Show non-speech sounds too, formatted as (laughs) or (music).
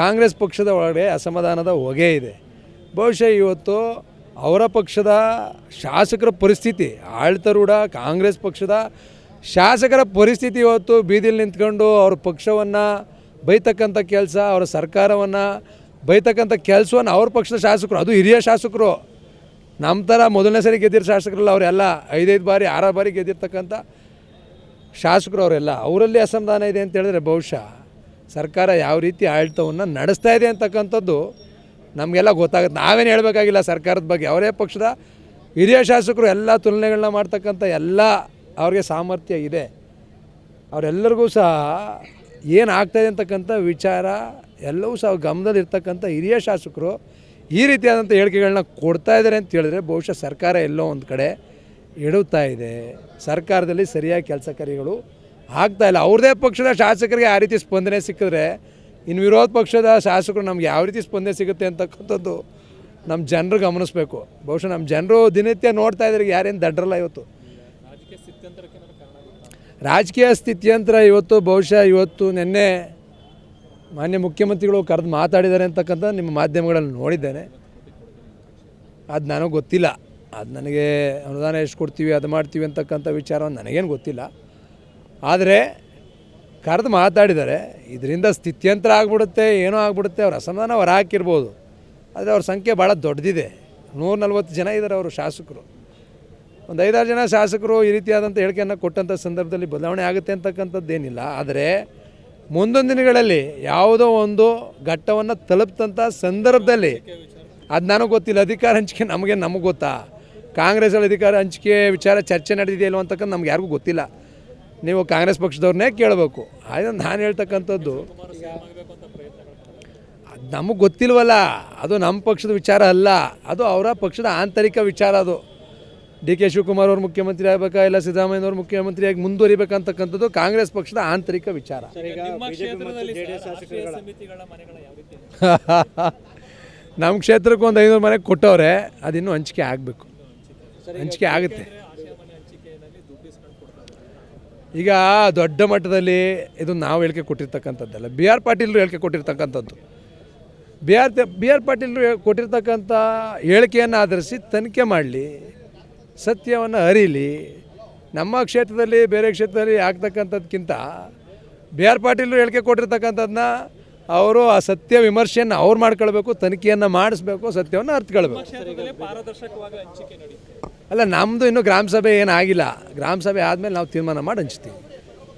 ಕಾಂಗ್ರೆಸ್ ಪಕ್ಷದ ಒಳಗಡೆ ಅಸಮಾಧಾನದ ಹೊಗೆ ಇದೆ. ಬಹುಶಃ ಇವತ್ತು ಅವರ ಪಕ್ಷದ ಶಾಸಕರ ಪರಿಸ್ಥಿತಿ ಆಳ್ತರೂಢ ಕಾಂಗ್ರೆಸ್ ಪಕ್ಷದ ಶಾಸಕರ ಪರಿಸ್ಥಿತಿ ಇವತ್ತು ಬೀದಿಲಿ ನಿಂತ್ಕೊಂಡು ಅವ್ರ ಪಕ್ಷವನ್ನು ಬೈತಕ್ಕಂಥ ಕೆಲಸ, ಅವರ ಸರ್ಕಾರವನ್ನು ಬೈತಕ್ಕಂಥ ಕೆಲಸವನ್ನು ಅವ್ರ ಪಕ್ಷದ ಶಾಸಕರು, ಅದು ಹಿರಿಯ ಶಾಸಕರು. ನಮ್ಮ ಥರ ಮೊದಲನೇ ಸರಿ ಗೆದ್ದಿರ ಶಾಸಕರಲ್ಲ ಅವರೆಲ್ಲ ಐದೈದು ಬಾರಿ ಆರಾರು ಬಾರಿ ಗೆದ್ದಿರ್ತಕ್ಕಂಥ ಶಾಸಕರು ಅವರೆಲ್ಲ. ಅವರಲ್ಲಿ ಅಸಮಾಧಾನ ಇದೆ ಅಂತ ಹೇಳಿದ್ರೆ ಬಹುಶಃ ಸರ್ಕಾರ ಯಾವ ರೀತಿ ಆಡಳಿತವನ್ನು ನಡೆಸ್ತಾ ಇದೆ ಅಂತಕ್ಕಂಥದ್ದು ನಮಗೆಲ್ಲ ಗೊತ್ತಾಗುತ್ತೆ. ನಾವೇನು ಹೇಳಬೇಕಾಗಿಲ್ಲ ಸರ್ಕಾರದ ಬಗ್ಗೆ. ಅವರೇ ಪಕ್ಷದ ಹಿರಿಯ ಶಾಸಕರು ಎಲ್ಲ ತುಲನೆಗಳನ್ನ ಮಾಡ್ತಕ್ಕಂಥ ಎಲ್ಲ ಅವ್ರಿಗೆ ಸಾಮರ್ಥ್ಯ ಇದೆ. ಅವರೆಲ್ಲರಿಗೂ ಸಹ ಏನು ಆಗ್ತಾಯಿದೆ ಅಂತಕ್ಕಂಥ ವಿಚಾರ ಎಲ್ಲವೂ ಸಹ ಗಮನದಲ್ಲಿರ್ತಕ್ಕಂಥ ಹಿರಿಯ ಶಾಸಕರು ಈ ರೀತಿಯಾದಂಥ ಹೇಳಿಕೆಗಳನ್ನ ಕೊಡ್ತಾ ಇದ್ದಾರೆ ಅಂತ ಹೇಳಿದ್ರೆ ಬಹುಶಃ ಸರ್ಕಾರ ಎಲ್ಲೋ ಒಂದು ಕಡೆ ಎಡುತ್ತಾ ಇದೆ. ಸರ್ಕಾರದಲ್ಲಿ ಸರಿಯಾಗಿ ಕೆಲಸ ಕಾರ್ಯಗಳು ಆಗ್ತಾ ಇಲ್ಲ. ಅವ್ರದೇ ಪಕ್ಷದ ಶಾಸಕರಿಗೆ ಆ ರೀತಿ ಸ್ಪಂದನೆ ಸಿಕ್ಕಿದ್ರೆ ಇನ್ನು ವಿರೋಧ ಪಕ್ಷದ ಶಾಸಕರು ನಮ್ಗೆ ಯಾವ ರೀತಿ ಸ್ಪಂದನೆ ಸಿಗುತ್ತೆ ಅಂತಕ್ಕಂಥದ್ದು ನಮ್ಮ ಜನರು ಗಮನಿಸಬೇಕು. ಬಹುಶಃ ನಮ್ಮ ಜನರು ದಿನನಿತ್ಯ ನೋಡ್ತಾ ಇದ್ರೆ ಯಾರೇನು ದಡ್ರಲ್ಲ ಇವತ್ತು. ರಾಜಕೀಯ ಸ್ಥಿತ್ಯಂತರ ಇವತ್ತು, ಬಹುಶಃ ಇವತ್ತು ನಿನ್ನೆ ಮಾನ್ಯ ಮುಖ್ಯಮಂತ್ರಿಗಳು ಕರೆದು ಮಾತಾಡಿದ್ದಾರೆ ಅಂತಕ್ಕಂಥ ನಿಮ್ಮ ಮಾಧ್ಯಮಗಳಲ್ಲಿ ನೋಡಿದ್ದೇನೆ. ಅದು ನನಗೆ ಗೊತ್ತಿಲ್ಲ. ಅದು ನನಗೆ ಅನುದಾನ ಎಷ್ಟು ಕೊಡ್ತೀವಿ, ಅದು ಮಾಡ್ತೀವಿ ಅಂತಕ್ಕಂಥ ವಿಚಾರ ನನಗೇನು ಗೊತ್ತಿಲ್ಲ. ಆದರೆ ಕರೆದು ಮಾತಾಡಿದ್ದಾರೆ ಇದರಿಂದ ಸ್ಥಿತ್ಯಂತರ ಆಗ್ಬಿಡುತ್ತೆ, ಏನೋ ಆಗ್ಬಿಡುತ್ತೆ, ಅವ್ರ ಅಸಮಾಧಾನ ಹೊರ ಹಾಕಿರ್ಬೋದು. ಆದರೆ ಅವ್ರ ಸಂಖ್ಯೆ ಭಾಳ ದೊಡ್ಡದಿದೆ ನೂರ ನಲ್ವತ್ತು ಜನ ಇದ್ದಾರೆ ಅವರು ಶಾಸಕರು. ಒಂದು ಐದಾರು ಜನ ಶಾಸಕರು ಈ ರೀತಿಯಾದಂಥ ಹೇಳಿಕೆಯನ್ನು ಕೊಟ್ಟಂಥ ಸಂದರ್ಭದಲ್ಲಿ ಬದಲಾವಣೆ ಆಗುತ್ತೆ ಅಂತಕ್ಕಂಥದ್ದೇನಿಲ್ಲ. ಆದರೆ ಮುಂದೊಂದು ದಿನಗಳಲ್ಲಿ ಯಾವುದೋ ಒಂದು ಘಟ್ಟವನ್ನು ತಲುಪ್ತಂಥ ಸಂದರ್ಭದಲ್ಲಿ ಅದು ನನಗೆ ಗೊತ್ತಿಲ್ಲ. ಅಧಿಕಾರ ಹಂಚಿಕೆ ನಮಗೆ ನಮಗೆ ಗೊತ್ತಾ? ಕಾಂಗ್ರೆಸ್ಸಲ್ಲಿ ಅಧಿಕಾರ ಹಂಚಿಕೆ ವಿಚಾರ ಚರ್ಚೆ ನಡೆದಿದೆಯಲ್ಲೋ ಅಂತಕ್ಕಂಥ ನಮ್ಗೆ ಯಾರಿಗೂ ಗೊತ್ತಿಲ್ಲ. ನೀವು ಕಾಂಗ್ರೆಸ್ ಪಕ್ಷದವ್ರನ್ನೇ ಕೇಳಬೇಕು. ಅದನ್ನು ನಾನು ಹೇಳ್ತಕ್ಕಂಥದ್ದು ಅದು ನಮಗೆ ಗೊತ್ತಿಲ್ವಲ್ಲ ಅದು ನಮ್ಮ ಪಕ್ಷದ ವಿಚಾರ ಅಲ್ಲ ಅದು ಅವರ ಪಕ್ಷದ ಆಂತರಿಕ ವಿಚಾರ ಅದು. ಡಿ ಕೆ ಶಿವಕುಮಾರ್ ಅವರು ಮುಖ್ಯಮಂತ್ರಿ ಆಗಬೇಕಾ ಇಲ್ಲ ಸಿದ್ದರಾಮಯ್ಯನವ್ರು ಮುಖ್ಯಮಂತ್ರಿಯಾಗಿ ಮುಂದುವರಿಬೇಕಂತಕ್ಕಂಥದ್ದು ಕಾಂಗ್ರೆಸ್ ಪಕ್ಷದ ಆಂತರಿಕ ವಿಚಾರ. ನಮ್ಮ (laughs) ಕ್ಷೇತ್ರಕ್ಕೆ ಒಂದು ಐನೂರು ಮನೆಗೆ ಕೊಟ್ಟವ್ರೆ ಅದಿನ್ನೂ ಹಂಚಿಕೆ ಆಗಬೇಕು. ಹಂಚಿಕೆ ಆಗುತ್ತೆ. ಈಗ ದೊಡ್ಡ ಮಟ್ಟದಲ್ಲಿ ಇದು ನಾವು ಹೇಳಿಕೆ ಕೊಟ್ಟಿರ್ತಕ್ಕಂಥದ್ದಲ್ಲ. ಬಿ ಆರ್ ಪಾಟೀಲ್ರು ಹೇಳಿಕೆ ಕೊಟ್ಟಿರ್ತಕ್ಕಂಥದ್ದು. ಬಿ ಆರ್ ಬಿ ಆರ್ ಪಾಟೀಲ್ರು ಕೊಟ್ಟಿರ್ತಕ್ಕಂಥ ಹೇಳಿಕೆಯನ್ನು ಆಧರಿಸಿ ತನಿಖೆ ಮಾಡಲಿ, ಸತ್ಯವನ್ನು ಅರಿಲಿ, ನಮ್ಮ ಕ್ಷೇತ್ರದಲ್ಲಿ ಬೇರೆ ಕ್ಷೇತ್ರದಲ್ಲಿ ಆಗ್ತಕ್ಕಂಥದ್ಕಿಂತ ಬಿ ಆರ್ ಪಾಟೀಲ್ರು ಹೇಳಿಕೆ ಕೊಟ್ಟಿರ್ತಕ್ಕಂಥದ್ದನ್ನ ಅವರು ಆ ಸತ್ಯ ವಿಮರ್ಶೆಯನ್ನು ಅವ್ರು ಮಾಡ್ಕೊಳ್ಬೇಕು ತನಿಖೆಯನ್ನು ಮಾಡಿಸ್ಬೇಕು ಸತ್ಯವನ್ನು ಅರ್ಥಕೊಳ್ಬೇಕು. ಅಲ್ಲ ನಮ್ಮದು ಇನ್ನೂ ಗ್ರಾಮ ಸಭೆ ಏನಾಗಿಲ್ಲ ಗ್ರಾಮ ಸಭೆ ಆದಮೇಲೆ ನಾವು ತೀರ್ಮಾನ ಮಾಡಿ ಹಂಚ್ತೀವಿ.